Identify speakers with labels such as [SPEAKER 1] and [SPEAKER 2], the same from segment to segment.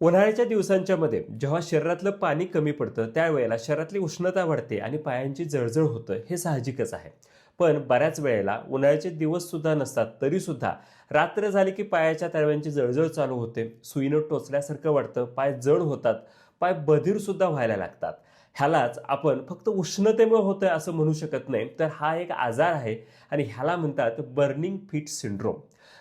[SPEAKER 1] उन्हाळ्याच्या दिवसांच्या मध्ये जेव्हा शरीरातलं पाणी कमी पडतं त्यावेळेला शरीरातली उष्णता वाढते आणि पायांची जळजळ होतं हे साहजिकच आहे. पण बऱ्याच वेळेला उन्हाळ्याचे दिवससुद्धा नसतात तरीसुद्धा रात्र झाली की पायाच्या तळव्यांची जळजळ चालू होते. सुईनं टोचल्यासारखं वाटतं पाय जड होतात पाय बधीरसुद्धा व्हायला लागतात. ह्यालाच आपण फक्त उष्णतेमुळे होतं असं म्हणू शकत नाही तर हा एक आजार आहे आणि ह्याला म्हणतात बर्निंग फिट सिंड्रोम.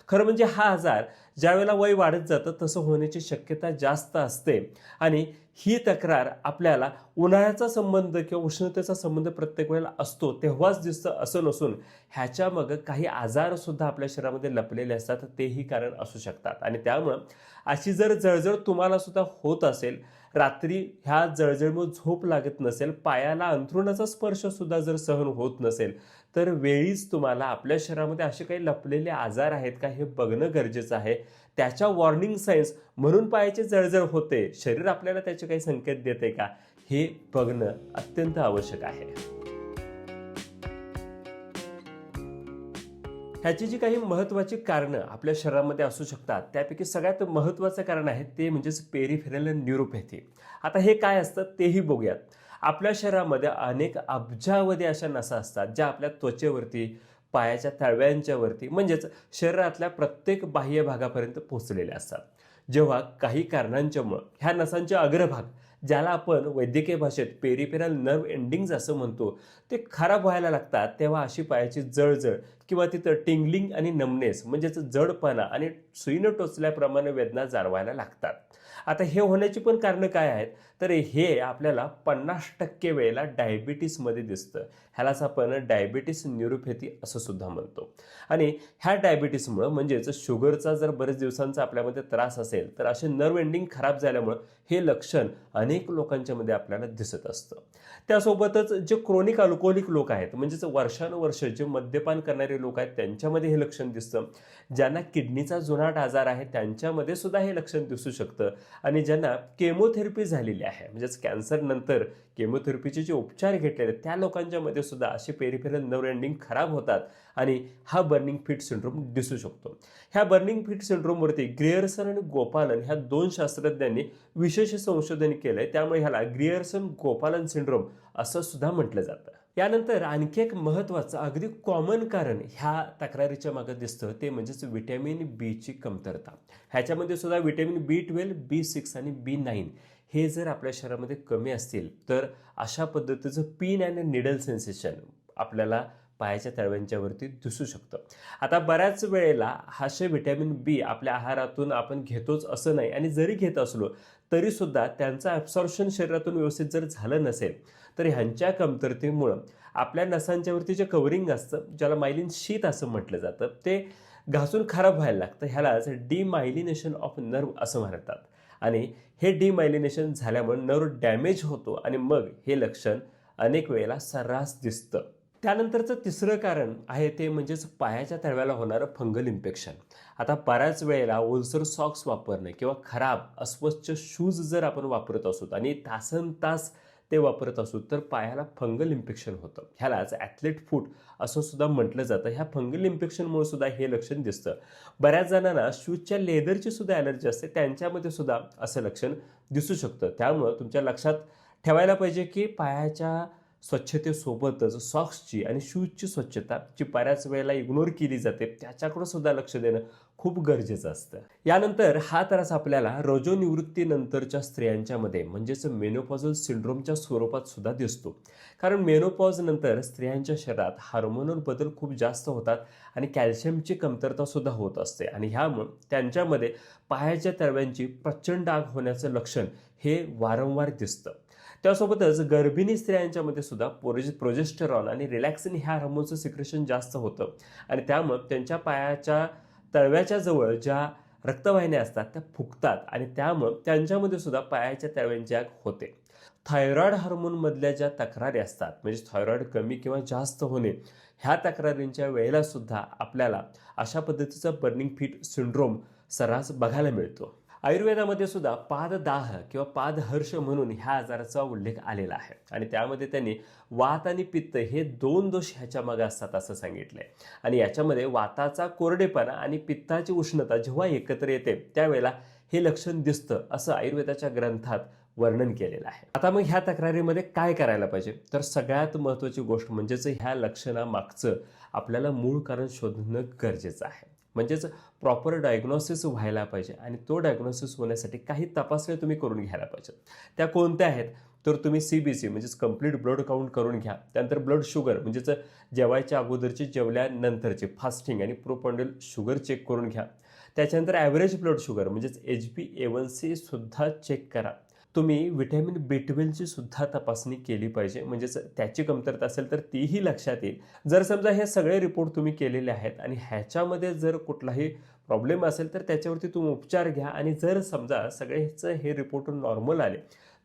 [SPEAKER 1] खरं म्हणजे हा आजार ज्यावेळेला वय वाढत जातं तसं होण्याची शक्यता जास्त असते. आणि ही तक्रार आपल्याला उन्हाळ्याचा संबंध किंवा उष्णतेचा संबंध प्रत्येक वेळेला असतो तेव्हाच दिसतं असं नसून ह्याच्या मग काही आजारसुद्धा आपल्या शरीरामध्ये लपलेले असतात तेही कारण असू शकतात. आणि त्यामुळं अशी जर जळजळ तुम्हाला सुद्धा होत असेल रात्री ह्या जळजळमुळे झोप लागत नसेल पायाला अंथरुणाचा स्पर्श सुद्धा जर सहन होत नसेल तर वेळीच तुम्हाला आपल्या शरीरामध्ये असे काही लपलेले आजार आहेत का हे बघणं गरजेचं आहे. त्याच्या वॉर्निंग सायन्स म्हणून पायाची जळजळ होते. शरीर आपल्याला त्याचे काही संकेत देते का हे बघणं अत्यंत आवश्यक आहे. ह्याची जी काही महत्त्वाची कारणं आपल्या शरीरामध्ये असू शकतात त्यापैकी सगळ्यात महत्त्वाचं कारण आहे ते म्हणजेच पेरिफेरल न्यूरोपॅथी आता हे काय असतं तेही बघूयात. आपल्या शरीरामध्ये अनेक अब्जावधी अशा नसा असतात ज्या आपल्या त्वचेवरती पायाच्या तळव्यांच्या वरती म्हणजेच शरीरातल्या प्रत्येक बाह्य भागापर्यंत पोहोचलेल्या असतात. जेव्हा काही कारणांच्यामुळं ह्या नसांचे अग्रभाग ज्याला आपण वैद्यकीय भाषेत पेरिफेरल नर्व एंडिंग्ज असं म्हणतो ते खराब व्हायला लागतात तेव्हा अशी पायाची जळजळ किंवा तिथं टिंगलिंग आणि नमनेस म्हणजेच जडपणा आणि सुईनं टोचल्याप्रमाणे वेदना जाणवायला लागतात. आता हे होण्याची पण कारणं काय आहेत? तर हे आपल्याला पन्नास टक्के वेळेला डायबिटीसमध्ये दिसतं. ह्यालाच आपण डायबिटीस न्यूरोपॅथी असं सुद्धा म्हणतो. आणि ह्या डायबिटीसमुळं म्हणजेच शुगरचा जर बरेच दिवसांचा आपल्यामध्ये त्रास असेल तर असे नर्व एंडिंग खराब झाल्यामुळं हे लक्षण अनेक लोकांच्यामध्ये आपल्याला दिसत असतं. त्यासोबतच जे क्रोनिक अल्कोहोलिक लोक आहेत म्हणजेच वर्षानुवर्ष जे मद्यपान करणारे लोक आहेत त्यांच्यामध्ये हे लक्षण दिसतं. ज्यांना किडनीचा जुनाट आजार आहे त्यांच्यामध्ये सुद्धा हे लक्षण दिसू शकतं. आणि ज्यांना केमोथेरपी झालेली आहे म्हणजेच कॅन्सरनंतर केमोथेरपीचे जे उपचार घेतलेले आहेत, त्या लोकांच्यामध्ये सुद्धा असे पेरिफेरल नर्व एंडिंग खराब होतात आणि हा बर्निंग फिट सिंड्रोम दिसू शकतो. ह्या बर्निंग फिट सिंड्रोमवरती ग्रिअर्सन आणि गोपालन ह्या दोन शास्त्रज्ञांनी विशेष संशोधन केलं आहे त्यामुळे ह्याला ग्रिअर्सन गोपालन सिंड्रोम असं सुद्धा म्हटलं जातं. यानंतर आणखी एक महत्त्वाचं अगदी कॉमन कारण ह्या तक्रारीच्या मागे दिसतं ते म्हणजेच विटॅमिन बीची कमतरता. ह्याच्यामध्ये सुद्धा vitamin B twelve B six आणि बी नाईन हे जर आपल्या शरीरामध्ये कमी असतील तर अशा पद्धतीचं पीन अँड निडल सेन्सेशन आपल्याला पायाच्या तळव्यांच्या वरती दिसू शकतं. आता बऱ्याच वेळेला हाशे व्हिटॅमिन बी आपल्या आहारातून आपण घेतोच असं नाही आणि जरी घेत असलो तरीसुद्धा त्यांचं ॲब्सॉर्प्शन शरीरातून व्यवस्थित जर झालं नसेल तर ह्यांच्या कमतरतेमुळं आपल्या नसांच्यावरती जे कवरिंग असतं ज्याला मायलिन शीत असं म्हटलं जातं ते घासून खराब व्हायला लागतं. ह्यालाच डिमायलिनेशन ऑफ नर्व असं म्हणतात. आणि हे डिमायलिनेशन झाल्यामुळे नर्व डॅमेज होतो आणि मग हे लक्षण अनेक वेळेला सर्रास दिसतं. त्यानंतरचं तिसरं कारण आहे ते म्हणजेच पायाच्या तळव्याला होणारं फंगल इन्फेक्शन. आता बऱ्याच वेळेला ओलसर सॉक्स वापरणे किंवा खराब अस्वच्छ शूज जर आपण वापरत असू आणि तासन तास ते वापरत असू तर पायाला फंगल इन्फेक्शन होतं. ह्यालाच ॲथलेट फूट असं सुद्धा म्हटलं जातं. ह्या फंगल इन्फेक्शनमुळे सुद्धा हे लक्षण दिसतं. बऱ्याच जणांना शूजच्या लेदरची सुद्धा ॲलर्जी असते. त्यांच्यामध्ये सुद्धा असं लक्षण दिसू शकतं. त्यामुळं तुमच्या लक्षात ठेवायला पाहिजे की पायाच्या स्वच्छतेसोबतच सॉक्सची आणि शूजची स्वच्छता जी बऱ्याच वेळेला इग्नोर केली जाते त्याच्याकडं सुद्धा लक्ष देणं खूप गरजेचं असतं. यानंतर हा त्रास आपल्याला रजोनिवृत्तीनंतरच्या स्त्रियांच्यामध्ये म्हणजेच मेनोपॉझल सिंड्रोमच्या स्वरूपात सुद्धा दिसतो. कारण मेनोपॉज नंतर स्त्रियांच्या शरीरात हार्मोनल बदल खूप जास्त होतात आणि कॅल्शियमची कमतरता सुद्धा होत असते. आणि ह्यामुळे त्यांच्यामध्ये पायाच्या तळव्यांची प्रचंड आग होण्याचं लक्षण हे वारंवार दिसतं. त्यासोबतच गर्भिणी स्त्रियांच्यामध्ये सुद्धा प्रोजे प्रोजेस्टेरॉन आणि रिलॅक्सिन ह्या हार्मोनचं सिक्रेशन जास्त होतं. आणि त्यामुळं त्यांच्या पायाच्या तळव्याच्या जवळ ज्या रक्तवाहिन्या असतात त्या फुगतात आणि त्यामुळं त्यांच्यामध्ये सुद्धा पायाच्या तळव्यांची आग होते. थायरॉईड हार्मोनमधल्या ज्या तक्रारी असतात म्हणजे थायरॉईड कमी किंवा जास्त होणे ह्या तक्रारींच्या वेळेला सुद्धा आपल्याला अशा पद्धतीचा बर्निंग फिट सिंड्रोम सर्रास बघायला मिळतो. आयुर्वेदामध्ये सुद्धा पाददाह किंवा पादहर्ष म्हणून ह्या आजाराचा उल्लेख आलेला आहे. आणि त्यामध्ये त्यांनी वात आणि पित्त हे दोन दोष ह्याच्या मागे असतात असं सांगितलंय. आणि याच्यामध्ये वाताचा कोरडेपणा आणि पित्ताची उष्णता जेव्हा एकत्र येते त्यावेळेला हे लक्षण दिसतं असं आयुर्वेदाच्या ग्रंथात वर्णन केलेलं आहे. आता मग ह्या तक्रारीमध्ये काय करायला पाहिजे? तर सगळ्यात महत्त्वाची गोष्ट म्हणजेच ह्या लक्षणामागचं आपल्याला मूळ कारण शोधणं गरजेचं आहे. म्हणजेच प्रॉपर डायग्नॉसिस व्हायला पाहिजे आणि तो डायग्नॉसिस होण्यासाठी काही तपासण्या तुम्ही करून घ्यायला पाहिजे. त्या कोणत्या आहेत? तर तुम्ही सी बी सी म्हणजेच कंप्लीट ब्लड काउंट करून घ्या. त्यानंतर ब्लड शुगर म्हणजेच जेवायच्या अगोदरची जेवल्यानंतरचे फास्टिंग आणि प्रोपॉन्डल शुगर चेक करून घ्या. त्याच्यानंतर ॲव्हरेज ब्लड शुगर म्हणजेच H B A one C सुद्धा चेक करा. तुम्ही विटॅमिन बी ट्वेल्वची सुद्धा तपासणी केली पाहिजे. म्हणजेच त्याची कमतरता असेल तर तीही लक्षात येईल. जर समजा हे सगळे रिपोर्ट तुम्ही केलेले आहेत आणि ह्याच्यामध्ये जर कुठलाही प्रॉब्लेम असेल तर त्याच्यावरती तुम्ही उपचार घ्या आणि जर समजा सगळेच हे रिपोर्ट नॉर्मल आले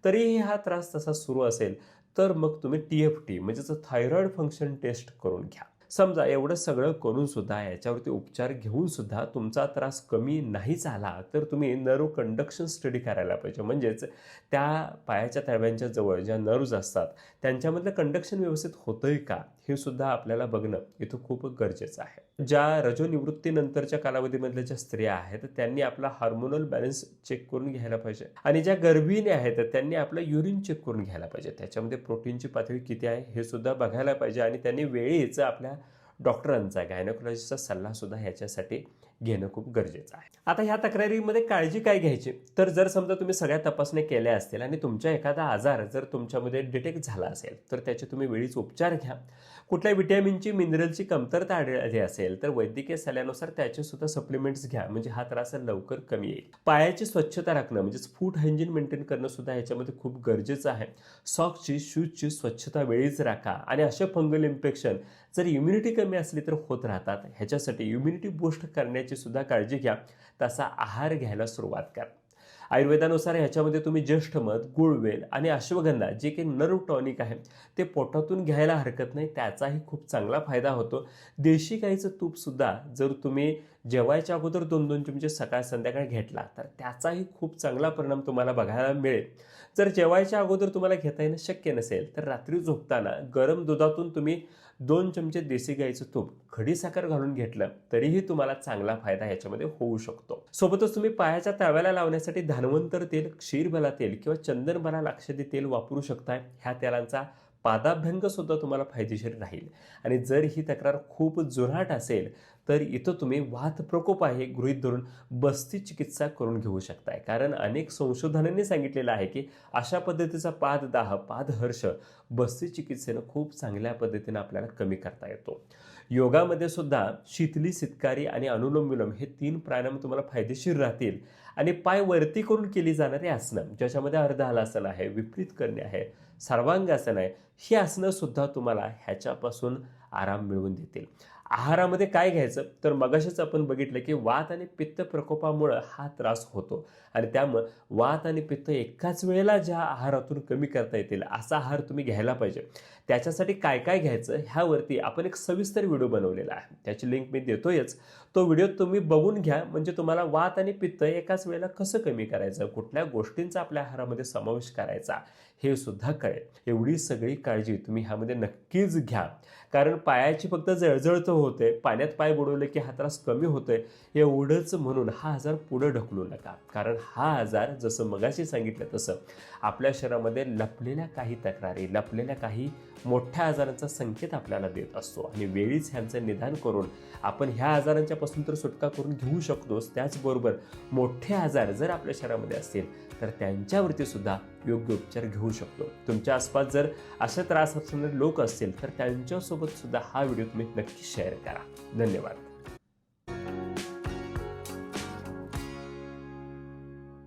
[SPEAKER 1] तरीही हा त्रास तसा सुरू असेल तर मग तुम्ही टी एफ टी म्हणजेच थायरॉईड फंक्शन टेस्ट करून घ्या. समजा एवढं सगळं करून सुद्धा याच्यावरती उपचार घेऊन सुद्धा तुमचा त्रास कमी नाही झाला तर तुम्ही नर्व कंडक्शन स्टडी करायला पाहिजे. म्हणजेच त्या पायाच्या तळव्यांच्या जवळ ज्या नर्व्ज असतात त्यांच्यामधलं कंडक्शन व्यवस्थित होतंय का हे सुद्धा आपल्याला बघणं इथं खूप गरजेचं आहे. ज्या रजोनिवृत्तीनंतरच्या कालावधीमधल्या ज्या स्त्रिया आहेत त्यांनी आपला हार्मोनल बॅलन्स चेक करून घ्यायला पाहिजे. आणि ज्या गर्भिणी आहेत त्यांनी आपलं युरिन चेक करून घ्यायला पाहिजे. त्याच्यामध्ये प्रोटीनची पातळी किती आहे हे सुद्धा बघायला पाहिजे. आणि त्यांनी वेळीच आपल्या डॉक्टरांचा गायनोकॉलॉजीचा सल्ला सुद्धा ह्याच्यासाठी घेणं खूप गरजेचं आहे. आता ह्या तक्रारीमध्ये काळजी काय घ्यायची? तर जर समजा तुम्ही सगळ्या तपासण्या केल्या असतील आणि तुमच्या एखादा आजार जर तुमच्यामध्ये डिटेक्ट झाला असेल तर त्याचे तुम्ही वेळीच उपचार घ्या. कुठल्या विटॅमिनची मिनरलची कमतरता आढळली असेल तर वैद्यकीय सल्ल्यानुसार त्याचे सुद्धा सप्लिमेंट्स घ्या. म्हणजे हा त्रास लवकर कमी येईल. पायाची स्वच्छता राखणं म्हणजेच फूट हायजीन मेंटेन करणं सुद्धा ह्याच्यामध्ये खूप गरजेचं आहे. सॉक्सची शूजची स्वच्छता वेळीच राखा. आणि असे फंगल इन्फेक्शन जर इम्युनिटी कमी असली तर होत राहतात. ह्याच्यासाठी इम्युनिटी बूस्ट करण्याची सुद्धा काळजी घ्या. तसा आहार घ्यायला सुरुवात करा. आयुर्वेदानुसार ह्याच्यामध्ये तुम्ही ज्येष्ठमध गुळवेल आणि अश्वगंधा जे काही नर्व टॉनिक आहे ते पोटातून घ्यायला हरकत नाही. त्याचाही खूप चांगला फायदा होतो. देशी गाईचं तूपसुद्धा जर तुम्ही जेवायच्या अगोदर दोन दोन चमचे सकाळ संध्याकाळ घेतला तर त्याचाही खूप चांगला परिणाम तुम्हाला बघायला मिळेल. जर जेवायच्या अगोदर तुम्हाला घेता येणं शक्य नसेल तर रात्री झोपताना गरम दुधातून तुम्ही दोन चमचे देसी गाईचं तूप खडीसाखर घालून घेतलं तरीही तुम्हाला चांगला फायदा याच्यामध्ये होऊ शकतो. सोबतच तुम्ही पायाच्या तळव्याला लावण्यासाठी धन्वंतर तेल क्षीरबला तेल किंवा चंदनबला लाक्षदी तेल वापरू शकताय. ह्या तेलांचा पादाभ्यंग सुद्धा तुम्हाला फायदेशीर राहील. आणि जर ही तक्रार खूप जुनाट असेल तर इथं तुम्ही वात प्रकोप आहे गृहीत धरून बस्ती चिकित्सा करून घेऊ शकताय. कारण अनेक संशोधनांनी सांगितलेलं आहे की अशा पद्धतीचा पाददाह पादहर्ष बस्ती चिकित्सेनं खूप चांगल्या पद्धतीनं आपल्याला कमी करता येतो. योगामध्ये सुद्धा शीतली सितकारी आणि अनुलोम विलोम हे तीन प्राणायाम तुम्हाला फायदेशीर राहतील. आणि पाय वरती करून केली जाणारी आसनं ज्याच्यामध्ये अर्धहालासन आहे विपरीत करणे आहे सर्वांगासन आहे ही आसनं सुद्धा तुम्हाला ह्याच्यापासून आराम मिळवून देतील. आहारामध्ये काय घ्यायचं? तर मगाशीच आपण बघितलं की वात आणि पित्त प्रकोपामुळं हा त्रास होतो. आणि त्यामुळं वात आणि पित्त एकाच वेळेला ज्या आहारातून कमी करता येतील असा आहार तुम्ही घ्यायला पाहिजे. त्याच्यासाठी काय काय घ्यायचं ह्यावरती आपण एक सविस्तर व्हिडिओ बनवलेला आहे. त्याची लिंक मी देतोयच. तो व्हिडिओ तुम्ही बघून घ्या. म्हणजे तुम्हाला वात आणि पित्त एकाच वेळेला कसं कमी करायचं? कुठल्या गोष्टींचा आपल्या आहारामध्ये समावेश करायचा? हे सुद्धा कळेल. एवढी सगळी काळजी तुम्ही ह्यामध्ये नक्कीच घ्या. कारण पायाची फक्त जळजळ तर होते. पाण्यात पाय बुडवले की हा त्रास कमी होतोय. एवढंच म्हणून हा आजार पुढे ढकलू नका. कारण हा आजार जसं मगाशी सांगितलं तसं आपल्या शरीरामध्ये लपलेल्या काही तक्रारी लपलेल्या काही मोठ्या आजारांचा संकेत आपल्याला देत असतो. आणि वेळीच ह्यांचं निदान करून आपण ह्या आजारांच्या पासून तर सुटका करून घेऊ शकतोच. त्याचबरोबर मोठे आजार जर आपल्या शरीरामध्ये असतील तर त्यांच्यावरती सुद्धा योग्य उपचार घेऊ शकतो. तुमच्या आसपास जर असे त्रास असणारे लोक असतील तर त्यांच्यासोबत सुद्धा हा व्हिडिओ तुम्ही नक्की शेअर करा. धन्यवाद.